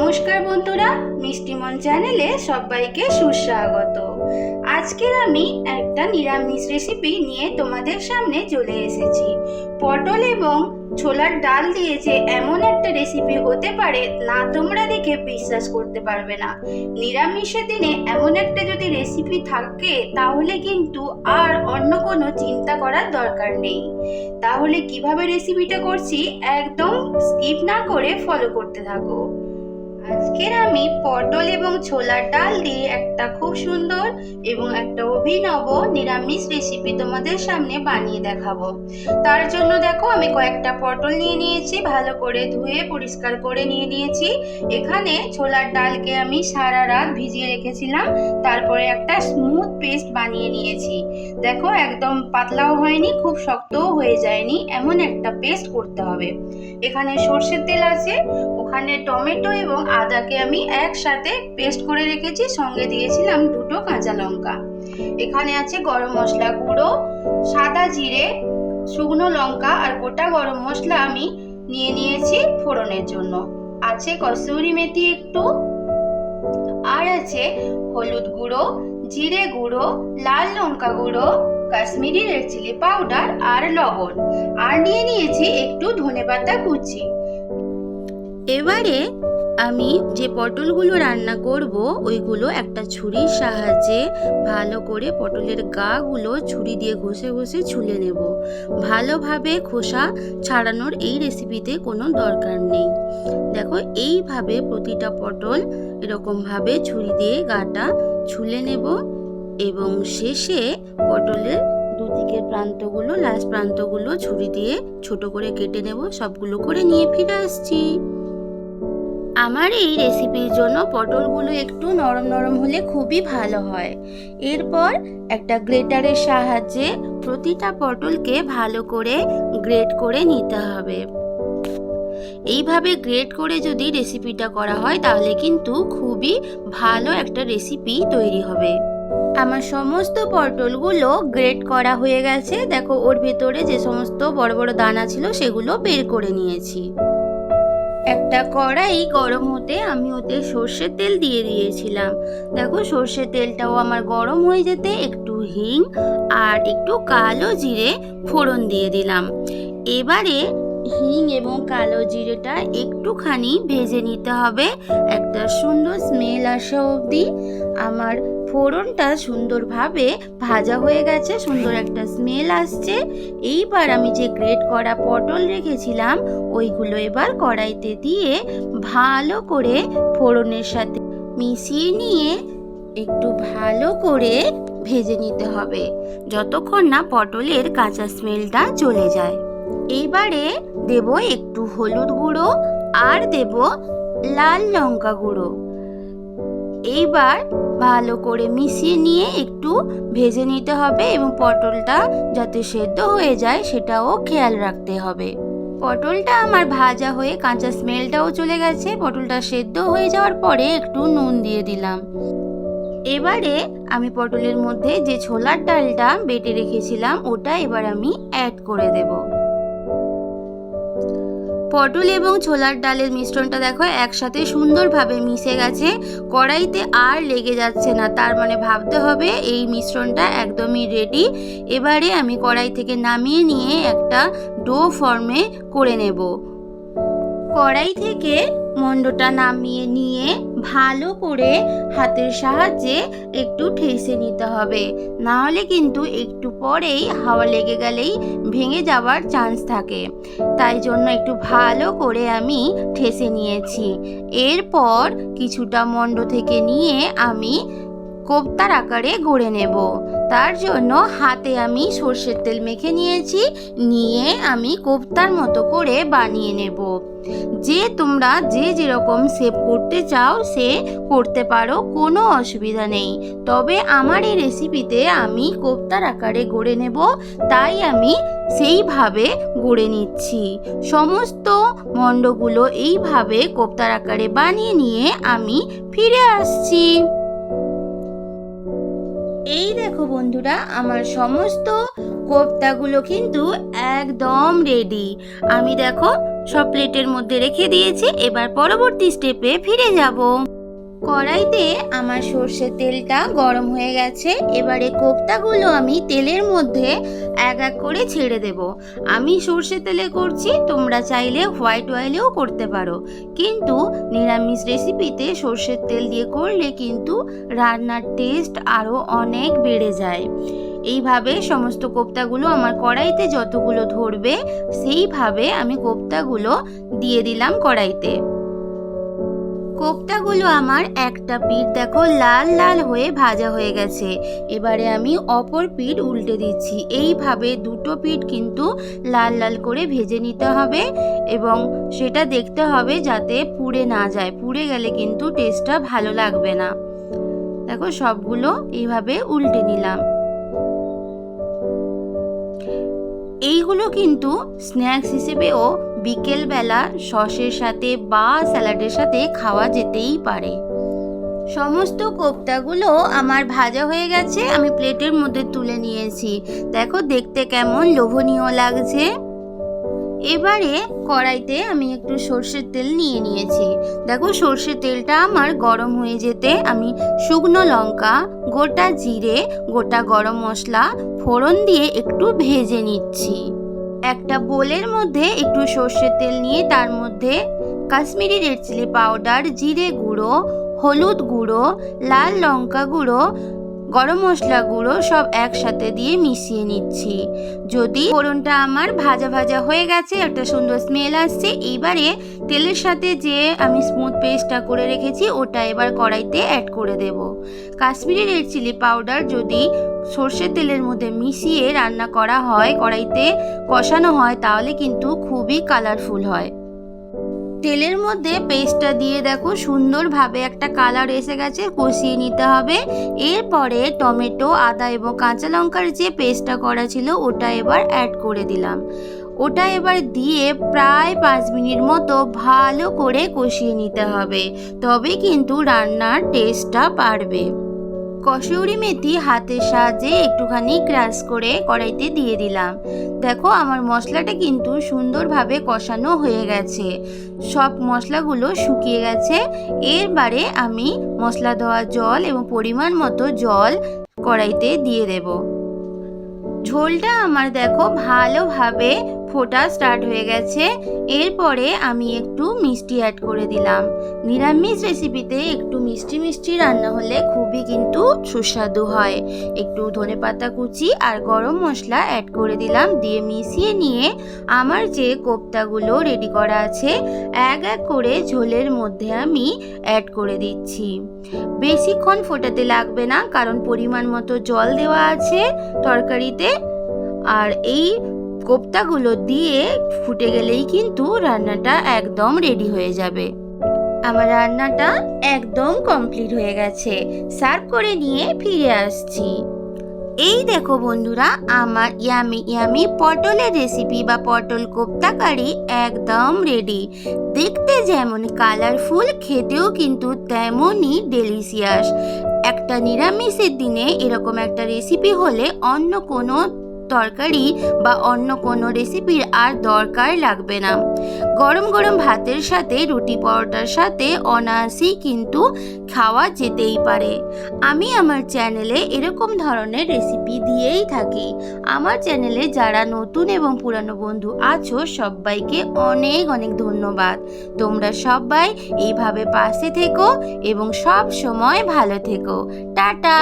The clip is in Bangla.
নমস্কার বন্ধুরা মিষ্টিমন চ্যানেলে সবাইকে সুস্বাগত। আজকের আমি একটা নিরামিষ রেসিপি নিয়ে তোমাদের সামনে চলে এসেছি। পটল এবং ছোলার ডাল দিয়ে যে এমন একটা রেসিপি হতে পারে, না তোমরা দেখে বিশ্বাস করতে পারবে না। নিরামিষের দিনে এমন একটা যদি রেসিপি থাকে, তাহলে কিন্তু আর অন্য কোনো চিন্তা করার দরকার নেই। তাহলে কীভাবে রেসিপিটা করছি, একদম স্কিপ না করে ফলো করতে থাকো। আজকের আমি পটল এবং ছোলার ডাল দিয়ে একটা খুব সুন্দর এবং একটা অভিনব নিরামিষ রেসিপি তোমাদের সামনে বানিয়ে দেখাবো। তার জন্য দেখো, আমি কয়েকটা পটল নিয়ে নিয়েছি, ভালো করে ধুয়ে পরিষ্কার করে নিয়ে নিয়েছি। এখানে ছোলার ডালকে আমি সারা রাত ভিজিয়ে রেখেছিলাম, তারপরে একটা স্মুথ পেস্ট বানিয়ে নিয়েছি। দেখো, একদম পাতলাও হয়নি, খুব শক্তও হয়ে যায়নি, এমন একটা পেস্ট করতে হবে। এখানে সর্ষের তেল আছে ওখানে টমেটো এবং আদাকে আমি একসাথে পেস্ট করে রেখেছি, সঙ্গে দিয়েছিলাম দুটো কাঁচা লঙ্কা। এখানে আছে গরম মশলা গুঁড়ো, সাদা জিরে, শুকনো লঙ্কা আর গোটা গরম মশলা আমি নিয়ে নিয়েছি ফোড়নের জন্য। আছে কসুরি মেথি একটু, আর আছে হলুদ গুঁড়ো, জিরে গুঁড়ো, লাল লঙ্কা গুঁড়ো, কাশ্মীরি রেড চিলি পাউডার আর লবণ। আর নিয়ে নিয়েছি একটু ধনেপাতা কুচি। এবারে আমি যে পটলগুলো রান্না করব, ওইগুলো একটা ছুরির সাহায্যে ভালো করে পটলের গাগুলো ছুরি দিয়ে ঘষে ঘষে ছুলে নেব। ভালোভাবে খোসা ছাড়ানোর এই রেসিপিতে কোনো দরকার নেই। দেখো, এইভাবে প্রতিটা পটল এরকমভাবে ছুরি দিয়ে গাটা ছুলে নেব এবং শেষে পটলের দুদিকের প্রান্তগুলো লাস্ট প্রান্তগুলো ছুরি দিয়ে ছোট করে কেটে নেব, সবগুলো করে নিয়ে ফিরে আসছি। আমার এই রেসিপির জন্য পটলগুলো একটু নরম নরম হলে খুবই ভালো হয়। এরপর একটা গ্রেটারের সাহায্যে প্রতিটা পটলকে ভালো করে গ্রেট করে নিতে হবে। এইভাবে গ্রেট করে যদি রেসিপিটা করা হয়, তাহলে কিন্তু খুবই ভালো একটা রেসিপি তৈরি হবে। আমার সমস্ত পটলগুলো গ্রেট করা হয়ে গেছে। দেখো, ওর ভেতরে যে সমস্ত বড় বড় দানা ছিল, সেগুলো বের করে নিয়েছি। একটা কড়াই গরম হতে আমি ওতে সর্ষের তেল দিয়ে দিয়েছিলাম। দেখো, সর্ষের তেলটাও আমার গরম হয়ে যেতে একটু হিং আর একটু কালো জিরে ফোড়ন দিয়ে দিলাম। এবারে হিং এবং কালো জিরেটা একটুখানি ভেজে নিতে হবে। একটা সুন্দর স্মেল আসা অবধি। আমার ফোড়নটা সুন্দরভাবে ভাজা হয়ে গেছে, সুন্দর একটা স্মেল আসছে। এইবার আমি যে গ্রেট করা পটল রেখেছিলাম, ওইগুলো এবার কড়াইতে দিয়ে ভালো করে ফোড়নের সাথে মিশিয়ে নিয়ে একটু ভালো করে ভেজে নিতে হবে, যতক্ষণ না পটলের কাঁচা স্মেলটা চলে যায়। এইবারে দেব একটু হলুদ গুঁড়ো আর দেব লাল লঙ্কা গুঁড়ো। এইবার ভালো করে মিশিয়ে নিয়ে একটু ভেজে নিতে হবে এবং পটলটা যাতে সেদ্ধ হয়ে যায় সেটাও খেয়াল রাখতে হবে। পটলটা আমার ভাজা হয়ে কাঁচা স্মেলটাও চলে গেছে। পটলটা সেদ্ধ হয়ে যাওয়ার পরে একটু নুন দিয়ে দিলাম। এবারে আমি পটলের মধ্যে যে ছোলার ডালটা বেটে রেখেছিলাম, ওটা এবার আমি অ্যাড করে দেবো। পটল এবং ছোলার ডালের মিশ্রণটা দেখো একসাথে সুন্দরভাবে মিশে গেছে। কড়াইতে আর লেগে যাচ্ছে না, তার মানে ভাবতে হবে এই মিশ্রণটা একদমই রেডি এবারে আমি কড়াই থেকে নামিয়ে নিয়ে একটা ডো ফর্মে করে নেব। কড়াই থেকে মন্ডটা নামিয়ে নিয়ে ভালো করে হাতের সাহায্যে একটু ঠেসে নিতে হবে। না হলে কিন্তু একটু পরেই হাওয়া লেগে গেলেই ভেঙে যাওয়ার চান্স থাকে। তাই জন্য একটু ভালো করে আমি ঠেসে নিয়েছি। এরপর কিছুটা মন্ড থেকে নিয়ে আমি কোপ্তার আকারে গড়ে নেব। তার জন্য হাতে আমি সর্ষের তেল মেখে নিয়েছি, নিয়ে আমি কোপ্তার মতো করে বানিয়ে নেব। যে তোমরা যে যেরকম সেভ করতে চাও, সে করতে পারো, কোনো অসুবিধা নেই। তবে আমার এই রেসিপিতে আমি কোপ্তার আকারে গড়ে নেব, তাই আমি সেইভাবে গড়ে নিচ্ছি। সমস্ত মণ্ডগুলো এইভাবে কোপ্তার আকারে বানিয়ে নিয়ে আমি ফিরে আসছি। এই দেখো বন্ধুরা, আমার সমস্ত কোপ্তাগুলো কিন্তু একদম রেডি আমি দেখো সব প্লেটের মধ্যে রেখে দিয়েছি, এবার পরবর্তী স্টেপে ফিরে যাব। কড়াইতে আমার সর্ষের তেলটা গরম হয়ে গেছে। এবারে কোপ্তাগুলো আমি তেলের মধ্যে এক এক করে ছেড়ে দেব। আমি সর্ষের তেলে করছি, তোমরা চাইলে হোয়াইট অয়েলেও করতে পারো। কিন্তু নিরামিষ রেসিপিতে সর্ষের তেল দিয়ে করলে কিন্তু রান্নার টেস্ট আরও অনেক বেড়ে যায়। এইভাবে সমস্ত কোপ্তাগুলো আমার কড়াইতে যতগুলো ধরবে, সেইভাবে আমি কোপ্তাগুলো দিয়ে দিলাম কড়াইতে। কোপ্তাগুলো আমার একটা পিঠ দেখো লাল লাল হয়ে ভাজা হয়ে গেছে। এবারে আমি অপর পিঠ উল্টে দিচ্ছি। এইভাবে দুটো পিঠ কিন্তু লাল লাল করে ভেজে নিতে হবে এবং সেটা দেখতে হবে যাতে পুড়ে না যায়। পুড়ে গেলে কিন্তু টেস্টটা ভালো লাগবে না। দেখো সবগুলো এইভাবে উল্টে নিলাম। এইগুলো কিন্তু স্ন্যাক্স হিসেবেও বিকেলবেলা সসের সাথে বা স্যালাডের সাথে খাওয়া যেতেই পারে। সমস্ত কোপ্তাগুলো আমার ভাজা হয়ে গেছে, আমি প্লেটের মধ্যে তুলে নিয়েছি। দেখো দেখতে কেমন লোভনীয় লাগছে। এবারে কড়াইতে আমি একটু সর্ষের তেল নিয়ে নিয়েছি। দেখো সর্ষের তেলটা আমার গরম হয়ে যেতে আমি শুকনো লঙ্কা, গোটা জিরে, গোটা গরম মশলা, ফোড়ন দিয়ে একটু ভেজে নিচ্ছি। একটা বোলের মধ্যে একটু সর্ষের তেল নিয়ে তার মধ্যে কাশ্মীরি রেড চিলি পাউডার, জিরে গুঁড়ো, হলুদ গুঁড়ো, লাল লঙ্কা গুঁড়ো গরম মশলা গুঁড়ো সব একসাথে দিয়ে মিশিয়ে নিচ্ছি। যদি ফোড়নটা আমার ভাজা ভাজা হয়ে গেছে, একটা সুন্দর স্মেল আসছে, এইবারে তেলের সাথে যে আমি স্মুথ পেস্টটা করে রেখেছি, ওটা এবার কড়াইতে অ্যাড করে দেব। কাশ্মীরি রেড চিলি পাউডার যদি সর্ষের তেলের মধ্যে মিশিয়ে রান্না করা হয়, কড়াইতে কষানো হয়, তাহলে কিন্তু খুবই কালারফুল হয়। তেলের মধ্যে পেস্টটা দিয়ে দেখো, সুন্দরভাবে একটা কালার এসে গেছে, কষিয়ে নিতে হবে। এরপরে টমেটো, আদা এবং কাঁচা লঙ্কার যে পেস্টটা করা ছিল, ওটা এবার অ্যাড করে দিলাম। ওটা এবার দিয়ে প্রায় পাঁচ মিনিট মতো ভালো করে কষিয়ে নিতে হবে। তবে কিন্তু রান্নার টেস্টটা বাড়বে কসৌরি মেথি হাতের সাহায্যে একটুখানি ক্রাশ করে কড়াইতে দিয়ে দিলাম। দেখো, আমার মশলাটা কিন্তু সুন্দরভাবে কষানো হয়ে গেছে। সব মশলাগুলো শুকিয়ে গেছে। এরবারে আমি মশলা দেওয়া জল এবং পরিমাণ মতো জল কড়াইতে দিয়ে দেব। ঝোলটা আমার দেখো ভালোভাবে ফোটা স্টার্ট হয়ে গেছে। এরপরে আমি একটু মিষ্টি অ্যাড করে দিলাম। নিরামিষ রেসিপিতে একটু মিষ্টি মিষ্টি রান্না হলে খুবই কিন্তু সুস্বাদু হয়। একটু ধনে পাতা কুচি আর গরম মশলা অ্যাড করে দিলাম। দিয়ে মিশিয়ে নিয়ে আমার যে কোপ্তাগুলো রেডি করা আছে, এক এক করে ঝোলের মধ্যে আমি অ্যাড করে দিচ্ছি। বেশিক্ষণ ফোটাতে লাগবে না, কারণ পরিমাণ মতো জল দেওয়া আছে তরকারিতে। আর এই কোপ্তাগুলো দিয়ে ফুটে গেলেই কিন্তু রান্নাটা একদম রেডি হয়ে যাবে। আমার রান্নাটা একদম কমপ্লিট হয়ে গেছে। সার্ভ করে নিয়ে ফিরে আসছি। এই দেখো বন্ধুরা, আমার ইয়ামি ইয়ামি পটলের রেসিপি বা পটল কোপ্তা কারি একদম রেডি দেখতে যেমন কালারফুল খেতেও কিন্তু তেমনই ডেলিশিয়াস একটা নিরামিষের দিনে এরকম একটা রেসিপি হলে অন্য কোনো তরকারি বা অন্য কোনো রেসিপির আর দরকার লাগবে না। গরম গরম ভাতের সাথে, রুটি পরোটার সাথে অনায়াসেই কিন্তু খাওয়া যেতেই পারে। আমি আমার চ্যানেলে এরকম ধরনের রেসিপি দিয়েই থাকি। আমার চ্যানেলে যারা নতুন এবং পুরানো বন্ধু আছো, সবাইকে অনেক অনেক ধন্যবাদ। তোমরা সবাই এইভাবে পাশে থেকো এবং সব সময় ভালো থেকো। টাটা!